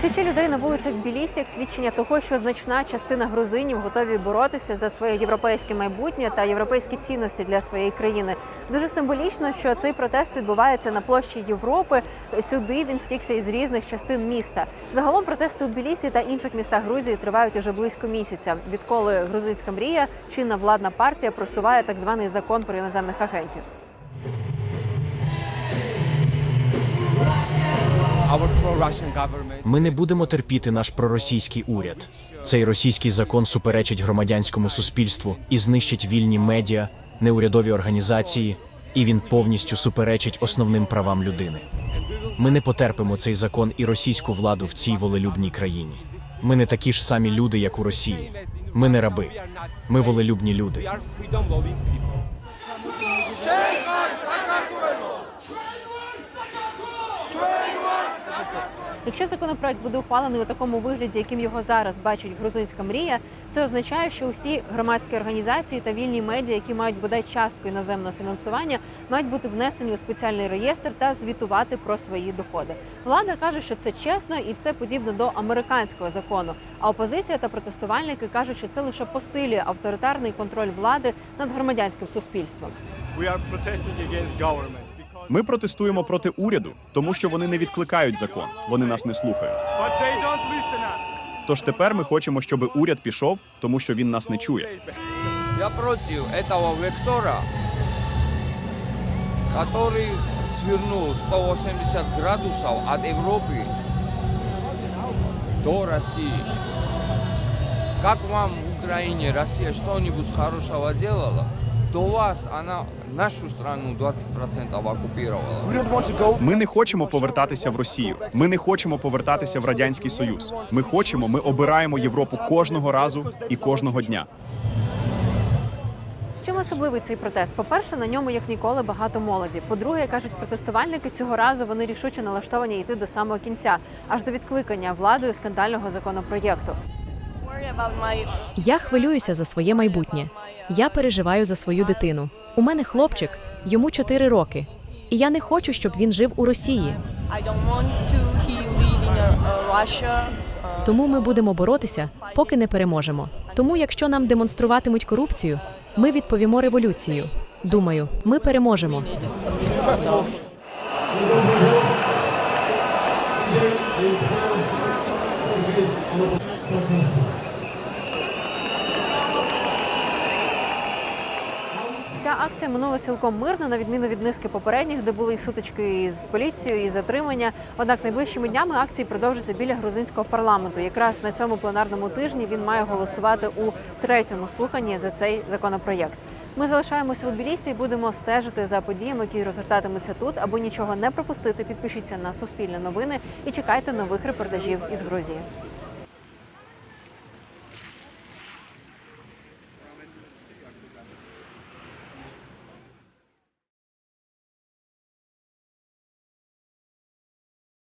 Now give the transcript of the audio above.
Тисячі людей на вулицях Білісі як свідчення того, що значна частина грузинів готові боротися за своє європейське майбутнє та європейські цінності для своєї країни. Дуже символічно, що цей протест відбувається на площі Європи. Сюди він стікся із різних частин міста. Загалом протести у Тбілісі та інших містах Грузії тривають уже близько місяця, відколи грузинська мрія, чинна владна партія просуває так званий закон про іноземних агентів. Ми не будемо терпіти наш проросійський уряд. Цей російський закон суперечить громадянському суспільству і знищить вільні медіа, неурядові організації, і він повністю суперечить основним правам людини. Ми не потерпимо цей закон і російську владу в цій волелюбній країні. Ми не такі ж самі люди, як у Росії. Ми не раби. Ми волелюбні люди. we are freedom-loving people. Якщо законопроект буде ухвалений у такому вигляді, яким його зараз бачить грузинська мрія, це означає, що усі громадські організації та вільні медіа, які мають бодай частку іноземного фінансування, мають бути внесені у спеціальний реєстр та звітувати про свої доходи. Влада каже, що це чесно і це подібно до американського закону. А опозиція та протестувальники кажуть, що це лише посилює авторитарний контроль влади над громадянським суспільством. We are protesting against government Ми протестуємо проти уряду, тому що вони не відкликають закон, вони нас не слухають. but they don't listen us. Тож тепер ми хочемо, щоб уряд пішов, тому що він нас не чує. Я против этого вектора, который свернул 180 градусов от Европы до России. Как вам в Украине Россия что-нибудь хорошего делала? До вас она нашу страну 20% оккупировала. Ми не хочемо повертатися в Росію. Ми не хочемо повертатися в радянський союз. Ми хочемо, ми обираємо Європу кожного разу і кожного дня. Чим особливий цей протест? По-перше, на ньому як ніколи багато молоді. По-друге, кажуть протестувальники, цього разу вони рішуче налаштовані йти до самого кінця, аж до відкликання владою скандального законопроєкту. Я хвилююся за своє майбутнє. Я переживаю за свою дитину. У мене хлопчик, йому 4 роки. І я не хочу, щоб він жив у Росії. Тому ми будемо боротися, поки не переможемо. Тому, якщо нам демонструватимуть корупцію, ми відповімо революцією. Думаю, ми переможемо. Ця акція минула цілком мирно, на відміну від низки попередніх, де були і сутички із поліцією, і затримання. Однак найближчими днями акції продовжаться біля грузинського парламенту. Якраз на цьому пленарному тижні він має голосувати у третьому слуханні за цей законопроєкт. Ми залишаємося у Тбілісі і будемо стежити за подіями, які розгортатимуться тут. Аби нічого не пропустити, підпишіться на Суспільне новини і чекайте нових репортажів із Грузії.